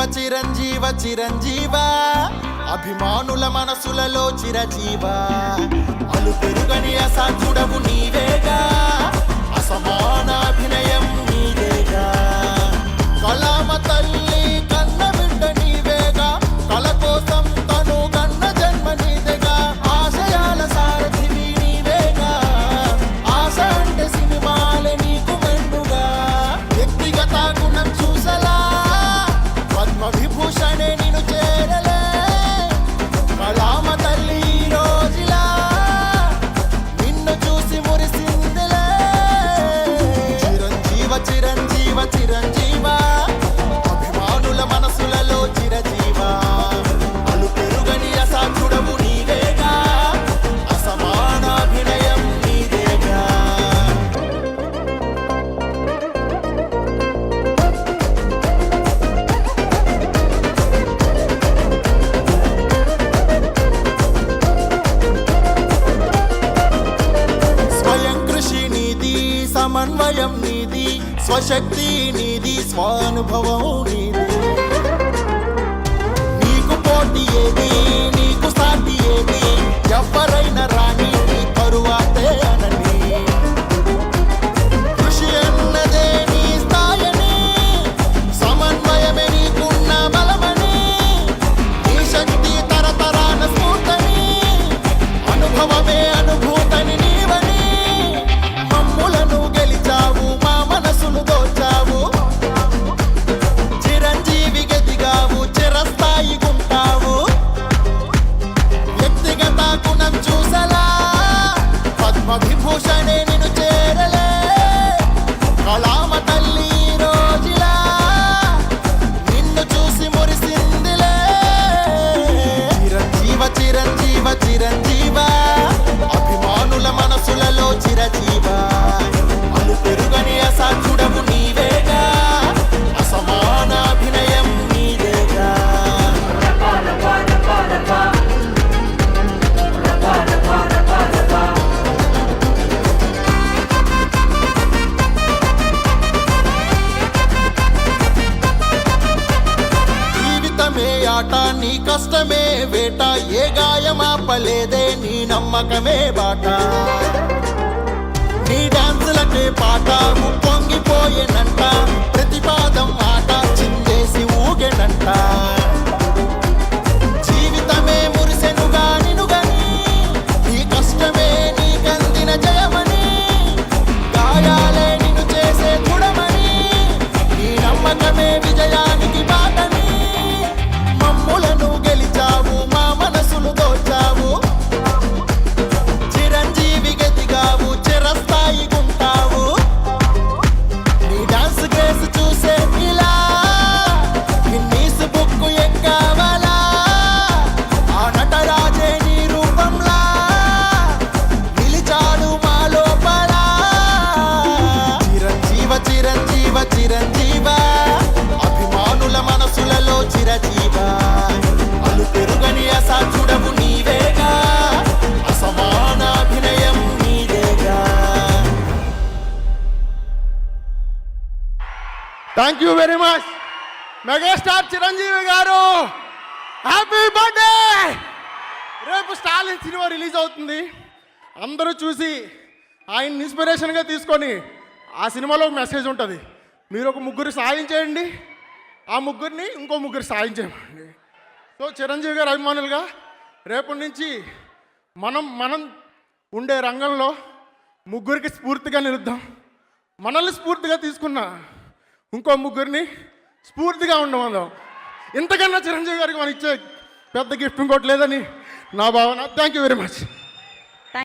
చిరంజీవ చిరంజీవ చిరంజీవ. అభిమానుల మనసులలో చిరజీవ. అలు పెరుగని అసాధ్యుడవు నీవే. shining స్వశక్తి నీది స్వానుభవం నీది. నీకు పోటీ ఏది నీకు సాటి ఏది ఎవరు చిరంజీవ బాట నీ కష్టమే వేట ఏ గాయమాపలేదే నీ నమ్మకమే బాట. నీ డాన్సులకే పాట పొంగిపోయేనంట ప్రతిపాదం ఆట చిందేసి ఊగెనంట. Thank you very much megastar Chiranjeevi garu happy birthday రేపు స్టాలిన్ సినిమా రిలీజ్ అవుతుంది. అందరూ చూసి ఆయన ఇన్స్పిరేషన్గా తీసుకొని ఆ సినిమాలో ఒక మెసేజ్ ఉంటుంది. మీరు ఒక ముగ్గురు సాయం చేయండి. ఆ ముగ్గురిని ఇంకో ముగ్గురు సాయం చేయండి సో చిరంజీవి గారు అభిమానులుగా రేపటి నుంచి మనం మనం ఉండే రంగంలో ముగ్గురికి స్ఫూర్తిగా నిలుద్దాం. మనల్ని స్ఫూర్తిగా తీసుకున్న ఇంకో ముగ్గురిని స్ఫూర్తిగా ఉండమందాం. ఇంతకన్నా చిరంజీవి గారికి మనం ఇచ్చే పెద్ద గిఫ్ట్ ఇంకోటి లేదని నా భావన. Thank you very much